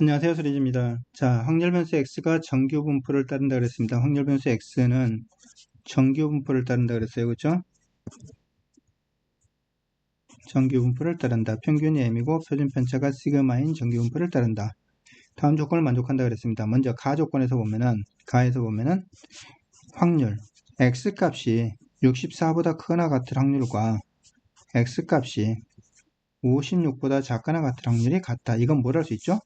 안녕하세요. 수리지입니다. 자, 확률 변수 x가 정규 분포를 따른다 그랬습니다. 확률 변수 x는 정규 분포를 따른다 그랬어요. 그렇죠? 정규 분포를 따른다. 평균이 m이고 표준 편차가 시그마인 정규 분포를 따른다. 다음 조건을 만족한다 그랬습니다. 먼저 가 조건에서 보면은 가에서 보면은 확률 x 값이 64보다 크거나 같을 확률과 x 값이 56보다 작거나 같을 확률이 같다. 이건 뭘 할 수 있죠?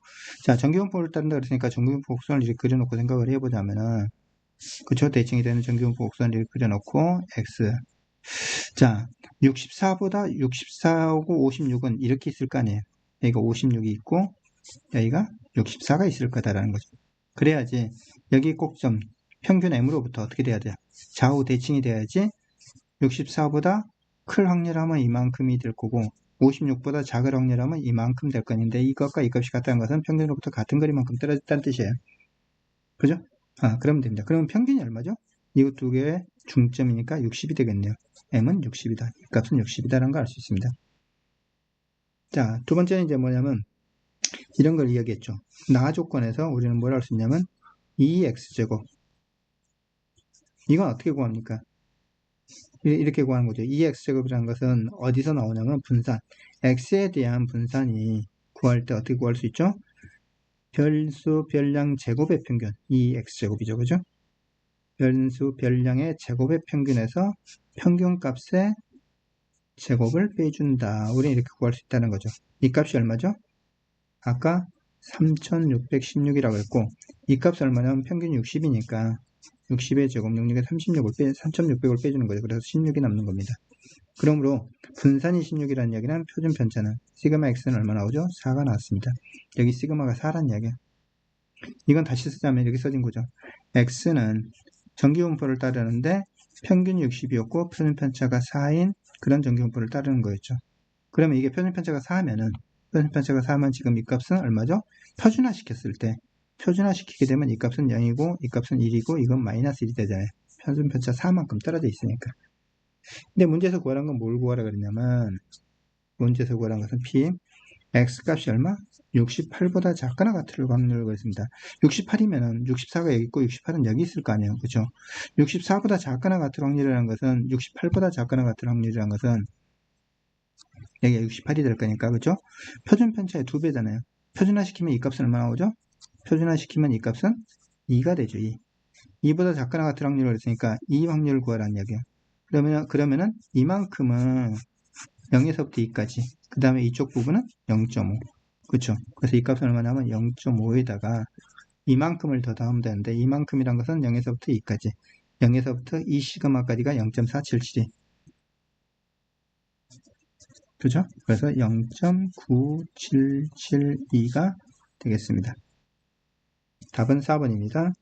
자, 정규분포를 따른다 그랬으니까 정규분포 곡선을 이렇게 그려놓고 생각을 해보자면은 그쵸? 대칭이 되는 정규분포 곡선을 이렇게 그려놓고 x 자, 64보다 64하고 56은 이렇게 있을 거 아니에요. 여기가 56이 있고 여기가 64가 있을 거다라는 거죠. 그래야지 여기 꼭점 평균 m으로부터 어떻게 돼야 돼요? 좌우 대칭이 돼야지 64보다 클 확률하면 이만큼이 될 거고 56보다 작을 확률하면 이만큼 될 건데 이것과 이 값이 같다는 것은 평균으로부터 같은 거리만큼 떨어졌다는 뜻이에요. 그죠? 아, 그러면 됩니다. 그러면 평균이 얼마죠? 이것 두 개의 중점이니까 60이 되겠네요. m은 60이다. 이 값은 60이다라는 걸 알 수 있습니다. 자, 두 번째는 이제 뭐냐면 이런 걸 이야기했죠. 나 조건에서 우리는 뭘 할 수 있냐면 2x제곱 이건 어떻게 구합니까? 이렇게 구하는 거죠. 2x제곱이라는 것은 어디서 나오냐면 분산. x에 대한 분산이 구할 때 어떻게 구할 수 있죠? 별수 별량 제곱의 평균 2x제곱이죠. 그죠? 별수 별량의 제곱의 평균에서 평균값의 제곱을 빼준다. 우리는 이렇게 구할 수 있다는 거죠. 이 값이 얼마죠? 아까 3616이라고 했고 이 값이 얼마냐면 평균 60이니까 60의 제곱 능력에 36을 빼, 3600을 빼주는 거죠. 그래서 16이 남는 겁니다. 그러므로 분산이 16이라는 이야기는 표준 편차는 시그마 x는 얼마 나오죠? 4가 나왔습니다. 여기 시그마가 4란 이야기야. 이건 다시 쓰자면 이렇게 써진 거죠. x는 정기분포를 따르는데 평균이 60이었고 표준 편차가 4인 그런 정기분포를 따르는 거였죠. 그러면 이게 표준 편차가 4면은 표준 편차가 4면 지금 이 값은 얼마죠? 표준화 시켰을 때 표준화 시키게 되면 이 값은 0이고 이 값은 1이고 이건 마이너스 1이 되잖아요. 표준 편차 4만큼 떨어져 있으니까. 근데 문제에서 구하라는 건 뭘 구하라 그랬냐면 문제에서 구하라는 것은 p x 값이 얼마? 68보다 작거나 같을 확률을 구했습니다. 68이면은 64가 여기 있고 68은 여기 있을 거 아니에요. 그죠? 64보다 작거나 같을 확률이라는 것은 68보다 작거나 같을 확률이라는 것은 여기가 68이 될 거니까 그죠? 표준 편차의 두 배잖아요. 표준화 시키면 이 값은 얼마 나 오죠? 표준화 시키면 이 값은 2가 되죠. 2. 2보다 작거나 같은 확률을 했으니까 이 확률을 구하라는 이야기야. 그러면, 그러면은 이만큼은 0에서부터 2까지. 그 다음에 이쪽 부분은 0.5. 그쵸? 그래서 이 값은 얼마냐면 0.5에다가 이만큼을 더 더하면 되는데 이만큼이란 것은 0에서부터 2까지. 0에서부터 2 시그마까지가 0.477이. 그죠? 그래서 0.9772가 되겠습니다. 답은 4번입니다.